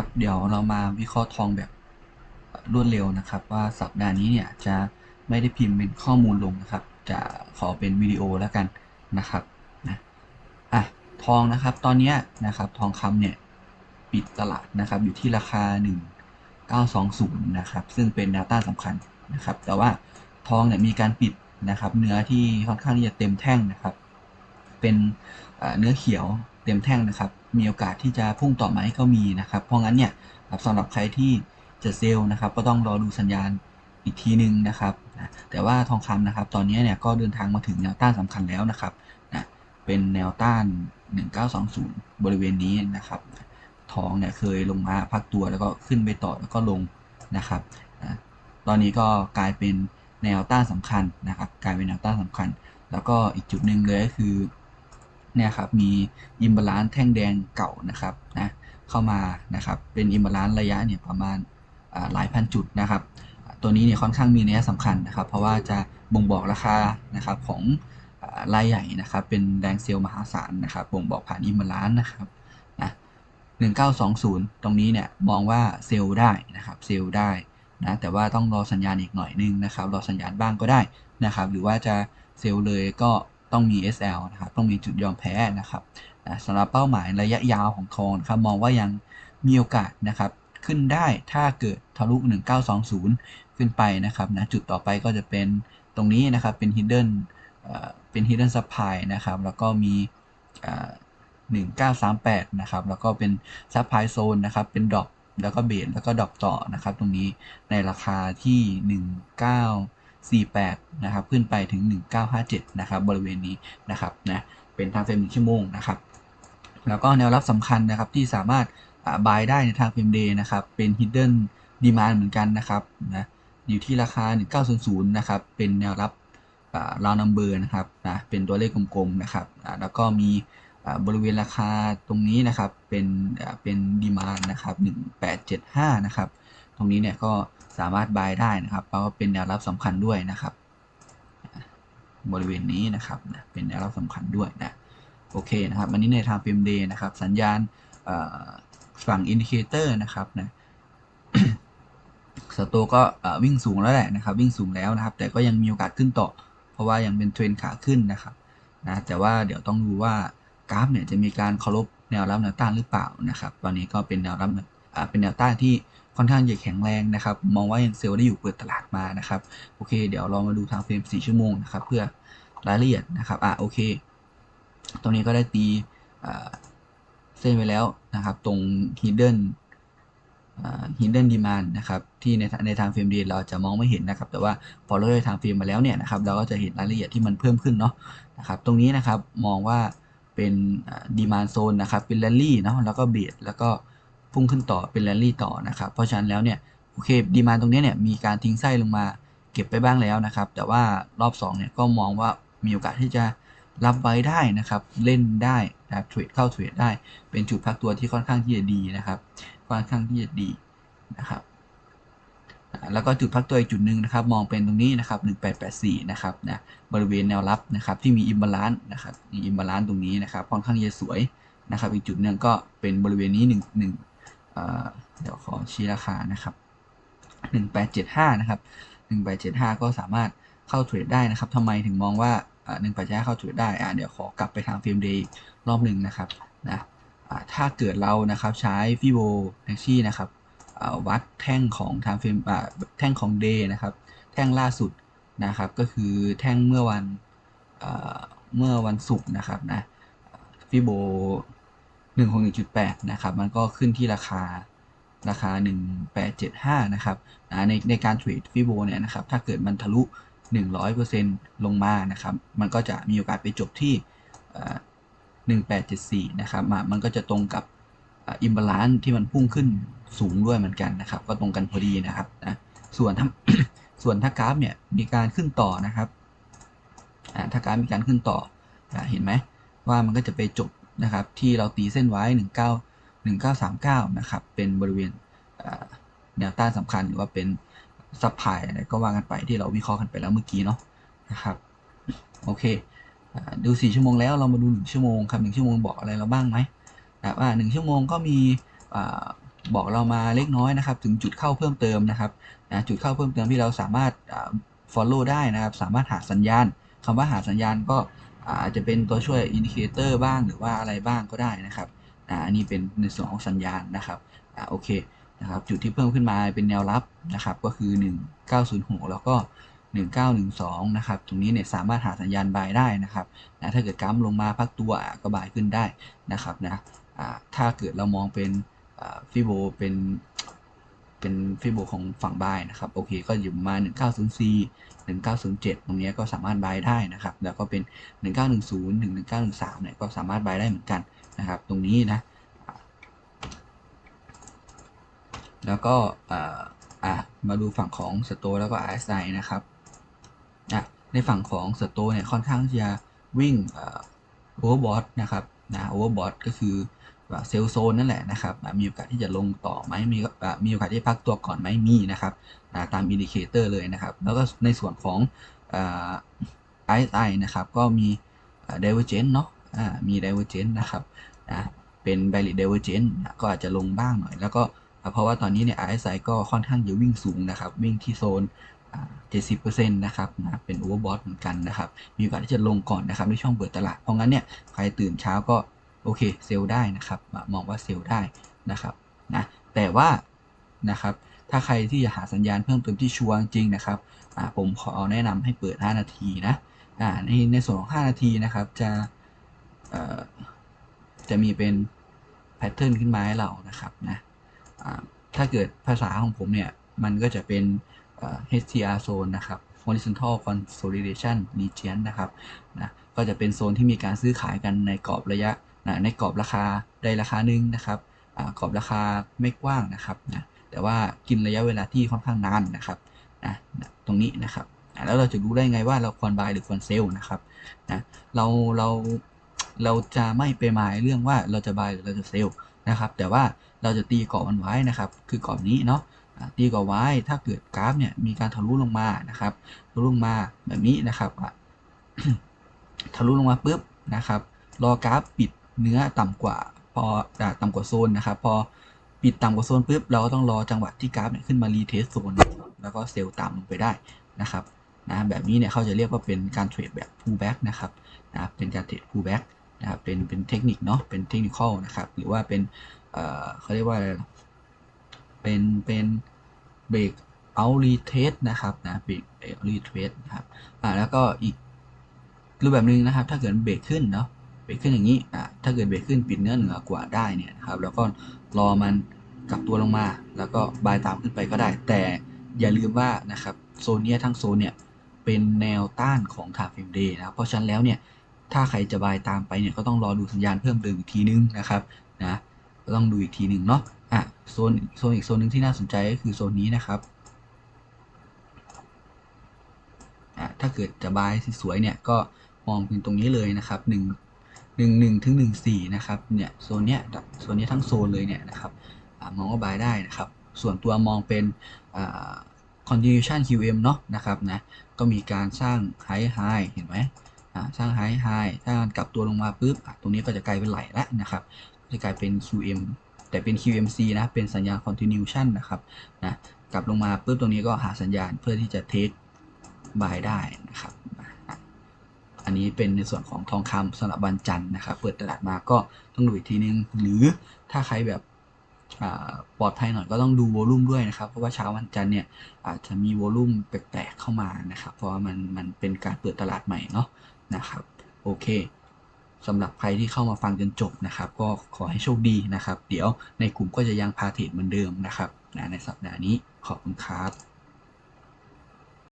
ครับ เดี๋ยวเรามาวิเคราะห์ทองแบบรวดเร็วนะครับ ว่าสัปดาห์นี้เนี่ยจะไม่ได้พิมพ์เป็นข้อมูลลงนะครับ จะขอเป็นวิดีโอแล้วกันนะครับนะอะทองนะครับตอนนี้นะครับทองคำเนี่ยปิดตลาดนะครับอยู่ที่ราคา 1920 นะครับ ซึ่งเป็นแนวต้าสำคัญนะครับ แต่ว่าทองเนี่ยมีการปิดนะครับเนื้อที่ค่อนข้างที่จะเต็มแท่งนะครับ เป็นเนื้อเขียวเต็มแท่งนะครับ มีโอกาสที่จะพุ่งต่อไหมก็มีนะครับ เพราะงั้นเนี่ยสำหรับใครที่จะเซลล์นะครับ ก็ต้องรอดูสัญญาณอีกทีหนึ่งนะครับนะแต่ว่าทองคำนะครับ ตอนนี้เนี่ยก็เดินทางมาถึงแนวต้านสำคัญแล้วนะครับนะเป็นแนวต้าน 1920 บริเวณนี้นะครับทองเนี่ยเคยลงมาพักตัวแล้วก็ขึ้นไปต่อแล้วก็ลงนะครับนะตอนนี้ก็กลายเป็นแนวต้านสำคัญนะครับ กลายเป็นแนวต้านสำคัญ แล้วก็อีกจุดหนึ่งเลยก็คือ เนี่ยครับมีอิมบาลานซ์แท่งแดงเก่านะครับนะเข้ามานะครับเป็นอิมบาลานซ์ระยะเนี่ยประมาณหลายพันจุดนะครับตัวนี้เนี่ยค่อนข้างมีนัยสำคัญนะครับ เพราะว่าจะบ่งบอกราคานะครับของรายใหญ่นะครับเป็นแรงเซลล์มหาศาลนะครับบ่งบอกผ่านอิมบาลานซ์นะครับนะ1920 ตรงนี้เนี่ยมองว่าเซลล์ได้นะครับเซลล์ได้นะแต่ว่าต้องรอสัญญาณอีกหน่อยนึงนะครับรอสัญญาณบ้างก็ได้นะครับหรือว่าจะเซลล์เลยก็ ต้องมี SL นะครับต้องมีจุดยอมแพ้นะครับนะสำหรับเป้าหมายระยะยาวของทองนะครับมองว่ายังมีโอกาสนะครับขึ้นได้ถ้าเกิดทะลุ 1920 ขึ้นไปนะครับนะจุดต่อไปก็จะเป็นตรงนี้นะครับเป็น hidden เอ่อเป็น hidden supply นะครับแล้วก็มี 1938 นะครับแล้วก็เป็น supply zone นะครับเป็นดอกแล้วก็เบสแล้วก็ดอกต่อนะครับตรงนี้ในราคาที่ 19 48 นะครับ ขึ้นไปถึง 1957 นะครับ บริเวณนี้นะครับนะเป็นทางเฟรม1ชั่วโมงนะครับ แล้วก็แนวรับสำคัญนะครับที่สามารถบายได้ในทางเฟรมเดย์นะครับ เป็น hidden demand เหมือนกันนะครับนะอยู่ที่ราคา 1900 นะครับ เป็นแนวรับราวนัมเบอร์นะครับนะเป็นตัวเลขกลมๆนะครับแล้วก็มีบริเวณราคาตรงนี้นะครับเป็นเป็นดีมานนะครับ 1875 นะครับ ตรงนี้เนี่ยก็ สามารถบายได้นะครับ เพราะว่าเป็นแนวรับสำคัญด้วยนะครับ บริเวณนี้นะครับนะเป็นแนวรับสำคัญด้วยนะโอเคนะครับอันนี้ในทางเฟรมเดย์นะครับ สัญญาณฝั่งอินดิเคเตอร์นะครับนะสโตก็วิ่งสูงแล้วแหละนะครับ วิ่งสูงแล้วนะครับ แต่ก็ยังมีโอกาสขึ้นต่อ เพราะว่ายังเป็นเทรนขาขึ้นนะครับนะแต่ว่าเดี๋ยวต้องดูว่ากราฟเนี่ยจะมีการเคารพแนวรับแนวต้านหรือเปล่านะครับ ตอนนี้ก็เป็นแนวรับเป็นแนวต้านที่ ค่อนข้างจะแข็งแรงนะครับ มองว่ายังเซลล์ได้อยู่เปิดตลาดมานะครับ โอเค เดี๋ยวเรามาดูทางเฟรม 4 ชั่วโมงนะครับ เพื่อรายละเอียดนะครับ อะ โอเค ตรงนี้ก็ได้ตีเส้นไว้แล้วนะครับ ตรง hidden hidden demand นะครับ ที่ในในทางเฟรมเดย์เราจะมองไม่เห็นนะครับ แต่ว่าพอเราได้ทางเฟรมมาแล้วเนี่ยนะครับ เราก็จะเห็นรายละเอียดที่มันเพิ่มขึ้นเนาะ นะครับ ตรงนี้นะครับ มองว่าเป็นดีมานโซนนะครับ เป็นแรลลี่เนาะ แล้วก็เบียดแล้วก็ พุ่งขึ้นต่อเป็นแรลลี่ต่อนะครับเพราะฉะนั้นแล้วเนี่ยโอเคดีมาตรงนี้เนี่ยมีการทิ้งไส้ลงมาเก็บไปบ้างแล้วนะครับ แต่ว่ารอบ2เนี่ยก็มองว่ามีโอกาสที่จะรับไว้ได้นะครับ เล่นได้นะครับเทรดเข้าเทรดได้ เป็นจุดพักตัวที่ค่อนข้างที่จะดีนะครับ ค่อนข้างที่จะดีนะครับแล้วก็จุดพักตัวอีกจุดหนึ่งนะครับ มองเป็นตรงนี้นะครับ 1884 นะครับนะบริเวณแนวรับนะครับ ที่มีอิมบาลานซ์นะครับมีอิมบาลานซ์ตรงนี้นะครับค่อนข้างจะสวยนะครับ อีกจุดหนึ่งก็เป็นบริเวณนี้ 1 1อ่า เดี๋ยวขอชี้ราคานะครับ 1875 นะครับ 1875 ก็สามารถเข้าเทรดได้นะครับทำไมถึงมองว่า1875เข้าเทรดได้อ่าเดี๋ยวขอกลับไปทางเฟรมเดย์รอบหนึ่งนะครับนะถ้าเกิดเรานะครับใช้ฟิโบนัชชีนะครับวัดแท่งของทางฟรมอ่าแท่งของ day นะครับ แท่งล่าสุดนะครับ ก็คือแท่งเมื่อวันเมื่อวันศุกร์นะครับนะฟิโบ 1 6 1.8 นะครับ มันก็ขึ้นที่ราคาราคา 1875 นะครับในในการเทรดฟิโบเนี่ยนะครับ ถ้าเกิดมันทะลุ 100%ลงมานะครับ มันก็จะมีโอกาสไปจบที่อ่า1874 นะครับม,มันก็จะตรงกับอิมบาลานซ์ที่มันพุ่งขึ้นสูงด้วยเหมือนกันนะครับ ก็ตรงกันพอดีนะครับนะส่วนถ้าส่วนถ้ากราฟเนี่ยมีการขึ้นต่อนะครับถ้ากราฟมีการขึ้นต่อเห็นไหมว่ามันก็จะไปจบ นะครับที่เราตีเส้นไว้ 19 1939 นะครับเป็นบริเวณแนวต้านสำคัญหรือว่าเป็นซับไพายอะไรก็ว่ากันไปที่เราวิเคราะห์กันไปแล้วเมื่อกี้เนาะนะครับโอเคอดูสี่ชั่วโมงแล้วเรามาดูหนึ่งชั่วโมงครับหนึ่งชั่วโมงบอกอะไรเราบ้างไหมนะว่าหนึ่งชั่วโมงก็มีอบอกเรามาเล็กน้อยนะครับ ถึงจุดเข้าเพิ่มเติมนะครับนะจุดเข้าเพิ่มเติมที่เราสามารถอ่า follow ได้นะครับ สามารถหาสัญญาณคำว่าหาสัญญาณก็ อาจจะเป็นตัวช่วยอินดิเคเตอร์บ้างหรือว่าอะไรบ้างก็ได้นะครับอันนี้เป็นในส่วนของสัญญาณนะครับอโอเคนะครับจุดที่เพิ่มขึ้นมาเป็นแนวรับนะครับก็คือ 1906 แล้วก็ 1912 นะครับตรงนี้เนี่ยสามารถหาสัญญาณบายได้นะครับนะถ้าเกิดกราฟลงมาพักตัวก็บายขึ้นได้นะครับนะถ้าเกิดเรามองเป็นฟิโบเป็น เป็นฟิโบของฝั่งบายนะครับโอเคก็อยู่มา 1904 1907 ตรงนี้ก็สามารถบายได้นะครับ แล้วก็เป็น 1910 ถึง 1913 เนี่ยก็สามารถบายได้เหมือนกันนะครับ ตรงนี้นะ แล้วก็อ่าอะมาดูฝั่งของสโตแล้วก็ RSI นะครับอะในฝั่งของสโตเนี่ยค่อนข้างจะวิ่งโอเวอร์บอทนะครับนะโอเวอร์บอทก็คือ เซลโซนนั่นแหละนะครับมีโอกาสที่จะลงต่อไหมมีมีโอกาสที่พักตัวก่อนไหมมีนะครับตามอินดิเคเตอร์เลยนะครับ แล้วก็ในส่วนของอ่า RSI นะครับก็มี divergence เนาะมี divergence นะครับนะเป็น valid divergence นก็อาจจะลงบ้างหน่อย แล้วก็เพราะว่าตอนนี้เนี่ย RSI ก็ค่อนข้างจะวิ่งสูงนะครับ วิ่งที่โซน70%นะครับนะเป็นโอเวอร์บอทเหมือนกันนะครับ มีโอกาสที่จะลงก่อนนะครับในช่วงเปิดตลาด เพราะงั้นเนี่ยใครตื่นเช้าก็ โอเคเซลล์ได้นะครับ มองว่าเซลล์ได้นะครับนะแต่ว่านะครับถ้าใครที่จะหาสัญญาณเพิ่มเติมที่ชัวร์จริงนะครับผมขอแนะนำให้เปิด 5 นาทีนะในในส่วนของ 5 นาทีนะครับจะจะมีเป็นแพทเทิร์นขึ้นมาให้เรานะครับนะถ้าเกิดภาษาของผมเนี่ย มันก็จะเป็น HTR zone นะครับ horizontal consolidation region นะครับนะก็จะเป็นโซนที่มีการซื้อขายกันในกรอบระยะ ในกรอบราคาใดราคาหนึ่งนะครับกรอบราคาไม่กว้างนะครับนะแต่ว่ากินระยะเวลาที่ค่อนข้างนานนะครับนะตรงนี้นะครับแล้วเราจะรู้ได้ไงว่าเราควรบายหรือควรเซลล์นะครับนะเราเราเราจะไม่ไปหมายเรื่องว่าเราจะบายหรือเราจะเซลล์นะครับ แต่ว่าเราจะตีกรอบมันไว้นะครับ คือกรอบนี้เนาะตีกรอบไว้ถ้าเกิดกราฟเนี่ยมีการทะลุลงมานะครับทะลุลงมาแบบนี้นะครับทะลุลงมาปุ๊บนะครับ รอกราฟปิด เนื้อต่ำกว่าพอต่ำกว่าโซนนะครับ พอปิดต่ำกว่าโซนปุ๊บเราก็ต้องรอจังหวะที่กราฟเนี่ยขึ้นมารีเทสโซนแล้วก็เซลล์ต่ำลงไปได้นะครับนะแบบนี้เนี่ยเขาจะเรียกว่าเป็นการเทรดแบบ pullback นะครับนะเป็นการเทรด pullback นะครับเป็นเป็นเทคนิคเนาะเป็นเทคนิคนะครับหรือว่าเป็นเอ่อเขาเรียกว่าเป็นเป็นเบรกเอารีเทสนะครับนะเบรกเอารีเทสนะครับอ่าแล้วก็อีกรูปแบบหนึ่งนะครับ ถ้าเกิดเบรกขึ้นเนาะ รกขึ้นอย่างนี้อ่าถ้าเกิดเบรกขึ้นปิดเนื้อเหนือกว่าได้เนี่ยครับแล้วก็รอมันกลับตัวลงมา แล้วก็บายตามขึ้นไปก็ได้ แต่อย่าลืมว่านะครับโซนนี้ทั้งโซนเนี่ยเป็นแนวต้านของทาฟิมเดย์นะเพราะฉะนั้นแล้วเนี่ยถ้าใครจะบายตามไปเนี่ยก็ต้องรอดูสัญญาณเพิ่มเติมอีกทีนึงนะครับนะก็ต้องดูอีกทีหนึ่งเนาะอะโซนโซนอีกโซนหนึ่งที่น่าสนใจก็คือโซนนี้นะครับอะถ้าเกิดจะบายสวยเนี่ยก็มองเป็นตรงนี้เลยนะครับห นึ่งหนึ่งหนึ่งถึงหนึ่งสี่นะครับ เนี่ยโซนเนี้ยโซนนี้ทั้งโซนเลยเนี่ยนะครับอมองว่าบายได้นะครับ ส่วนตัวมองเป็น continuation QM เนาะนะครับนะ ก็มีการสร้าง high high เห็นไหมสร้าง high high ถ้ามันกลับตัวลงมาปุ๊บตรงนี้ก็จะกลายเป็นไหลแล้วนะครับจะกลายเป็น QM แต่เป็น QMC นะ เป็นสัญญาณ continuation นะครับนะ กลับลงมาปุ๊บตรงนี้ก็หาสัญญาณเพื่อที่จะ take buy ได้นะครับ อันนี้เป็นในส่วนของทองคำสำหรับวันจันทร์นะครับ เปิดตลาดมาก็ต้องดูอีกทีนึง หรือถ้าใครแบบปลอดภัยหน่อยก็ต้องดูโวลุ่มด้วยนะครับ เพราะว่าเช้าวันจันทร์เนี่ยอาจจะมีโวลุ่มแปลกๆเข้ามานะครับ เพราะว่ามันมันเป็นการเปิดตลาดใหม่เนาะนะครับโอเคสำหรับใครที่เข้ามาฟังจนจบนะครับ ก็ขอให้โชคดีนะครับ เดี๋ยวในกลุ่มก็จะยังพาเทรดเหมือนเดิมนะครับในสัปดาห์นี้ขอบคุณครับ